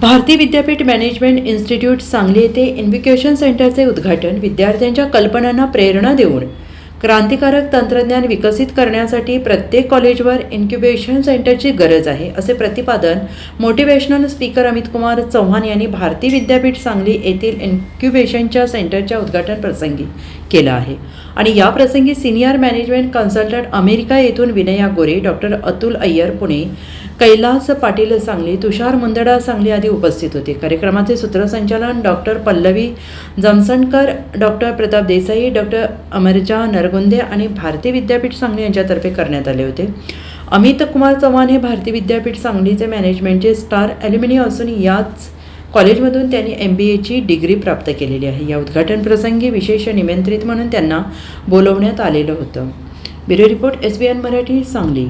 Bharati Vidyapeeth management institute Sangli येथे इन्व्हिकेशन सेंटरचे उद्घाटन विद्यार्थ्यांच्या कल्पनांना प्रेरणा देऊन क्रांतिकारक तंत्रज्ञान विकसित करण्यासाठी प्रत्येक कॉलेजवर इन्क्युबेशन सेंटरची गरज आहे असे प्रतिपादन मोटिवेशनल स्पीकर अमित कुमार चव्हाण यांनी भारती विद्यापीठ सांगली येथील इन्क्युबेशनच्या सेंटरच्या उद्घाटन प्रसंगी केलं आहे. आणि या प्रसंगी सिनियर मॅनेजमेंट कन्सल्टंट अमेरिका येथून विनया गोरे डॉक्टर अतुल अय्यर पुणे कैलास पाटील सांगली तुषार मुंदडा सांगली आदी उपस्थित होते. कार्यक्रमाचे सूत्रसंचालन doctor Pallavi Jamsanakar doctor Pratap Desai doctor Amraja Nargunde आणि भारती विद्यापीठ सांगली यांच्यातर्फे करण्यात आले होते. अमित कुमार चव्हाण हे भारती विद्यापीठ सांगलीचे मॅनेजमेंटचे स्टार ॲल्युमिनी असून याच कॉलेजमधून त्यांनी एम बी एची डिग्री प्राप्त केलेली आहे. या उद्घाटन प्रसंगी विशेष निमंत्रित म्हणून त्यांना बोलवण्यात आलेलं होतं. Bureau report S B N Marathi Sangli.